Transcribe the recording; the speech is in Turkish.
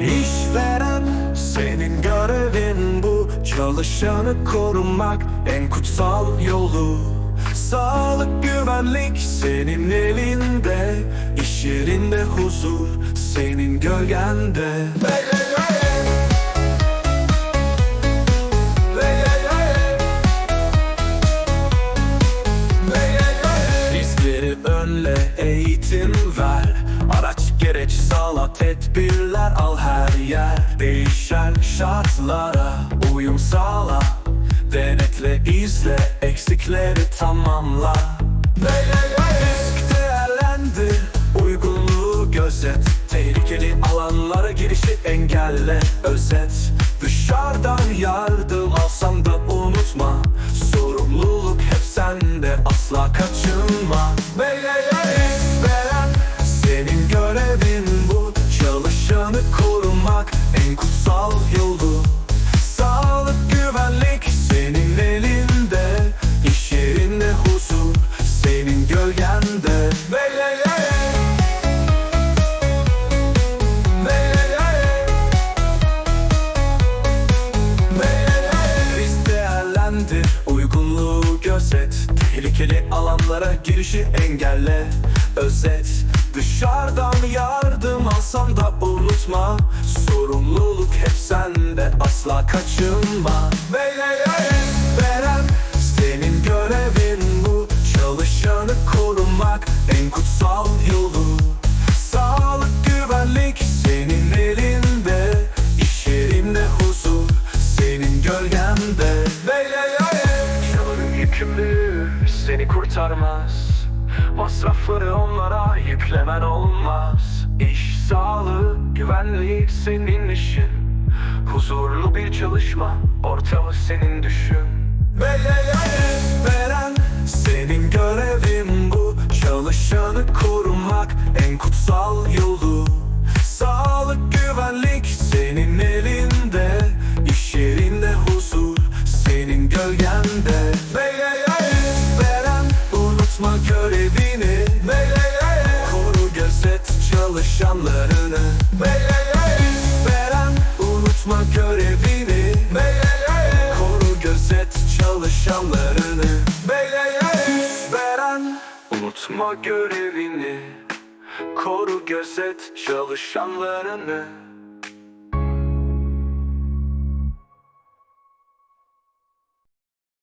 İşveren senin görevin bu. Çalışanı korumak en kutsal yolu. Sağlık güvenlik senin elinde. İş yerinde huzur senin gölgende. Hey, tedbirler al her yer. Değişen şartlara uyum sağla. Denetle izle eksikleri tamamla. Risk değerlendir uygunluğu gözet. Tehlikeli alanlara girişi engelle özet. Dışarıdan yardım alsan da unutma. Sorumluluk hep sende asla kaçınma Alanlara girişi engelle. Özet, dışarıdan yardım alsan da unutma. Sorumluluk hep sende, asla kaçınma. Risk veren senin görevin bu. Çalışanı korumak en kutsal yolu. Sağlık güvenlik senin elinde. İş yerinde huzur senin gölgende. Hey Yılın yükümlü kurtarmaz. Masrafları onlara yüklemen olmaz. İş sağlığı güvenlik senin işin. Huzurlu bir çalışma ortamı senin düşün. Hey Veren unutma görevini Koru gözet çalışanlarını hey Veren görevini Koru gözet çalışanlarını hey Veren görevini Koru gözet çalışanlarını